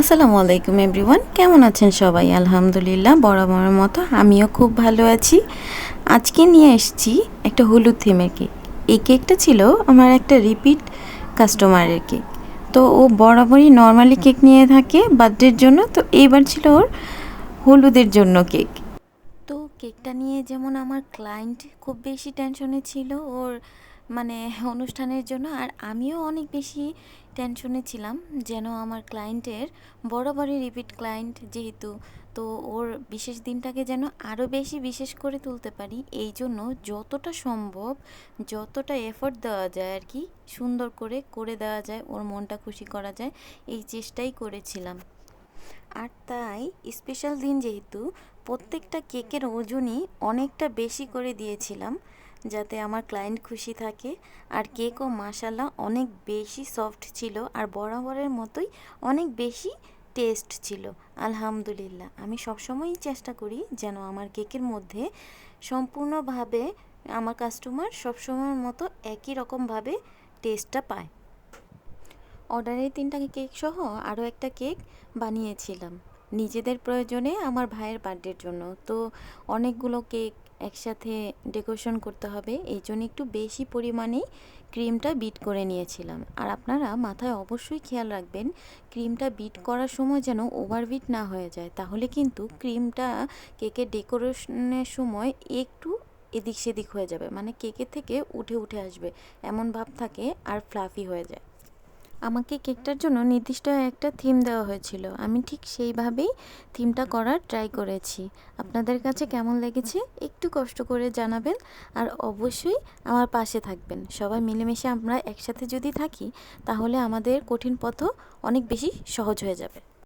আসসালামু আলাইকুম এভরিওয়ান। কেমন আছেন সবাই? আলহামদুলিল্লাহ, বরাবরের মতো আমিও খুব ভালো আছি। আজকে নিয়ে এসেছি একটা হলুদ থিমের কেক এই কেকটা ছিল আমার একটা রিপিট কাস্টমারের কেক তো ও বরাবরই নর্মালি কেক নিয়ে থাকে বার্থডের জন্য, তো এইবার ছিল ওর হলুদের জন্য কেক তো কেকটা নিয়ে যেমন আমার ক্লায়েন্ট খুব বেশি টেনশনে ছিল, ওর মানে অনুষ্ঠানের জন্য, আর আমিও অনেক বেশি টেনশনে ছিলাম যেন আমার ক্লায়েন্টের বরাবরই রিপিট ক্লায়েন্ট যেহেতু, তো ওর বিশেষ দিনটাকে যেন আরও বেশি বিশেষ করে তুলতে পারি। এই জন্য যতটা সম্ভব, যতটা এফোর্ট দেওয়া যায় আর কি, সুন্দর করে করে দেওয়া যায়, ওর মনটা খুশি করা যায়, এই চেষ্টাই করেছিলাম। আর তাই স্পেশাল দিন যেহেতু, প্রত্যেকটা কেকের ওজনই অনেকটা বেশি করে দিয়েছিলাম। যাতে আমার ক্লায়েন্ট খুশি থাকে। আর কেকও মাসাল্লাহ অনেক বেশি সফট ছিল আর বরাবরের মতোই অনেক বেশি টেস্ট ছিল। আলহামদুলিল্লাহ, আমি সবসময়ই চেষ্টা করি যেন আমার কেকের মধ্যে সম্পূর্ণভাবে আমার কাস্টমার সবসময়ের মতো একই রকমভাবে টেস্টটা পায়। অর্ডারে তিনটা কেক সহ আরও একটা কেক বানিয়েছিলাম। নিজেদের প্রয়োজনে আমার ভাইয়ের বার্থডের জন্য। তো অনেকগুলো কেক একসাথে ডেকোরেশন করতে হবে। এই জন্য একটু বেশি পরিমাণেই ক্রিমটা বিট করে নিয়েছিলাম। আর আপনারা মাথায় অবশ্যই খেয়াল রাখবেন, ক্রিমটা বিট করার সময় যেন ওভারবিট না হয়ে যায়। তাহলে কিন্তু ক্রিমটা কেকের ডেকোরেশনের সময় একটু এদিক সেদিক হয়ে যাবে। মানে কেকের থেকে উঠে উঠে আসবে। এমন ভাব থাকে আর ফ্লাফি হয়ে যায়। আমাকে কেকটার জন্য নির্দিষ্ট একটা থিম দেওয়া হয়েছিল। আমি ঠিক সেইভাবেই থিমটা করার ট্রাই করেছি। আপনাদের কাছে কেমন লেগেছে একটু কষ্ট করে জানাবেন আর অবশ্যই আমার পাশে থাকবেন। সবাই মিলেমিশে আমরা একসাথে যদি থাকি, তাহলে আমাদের কঠিন পথও অনেক বেশি সহজ হয়ে যাবে।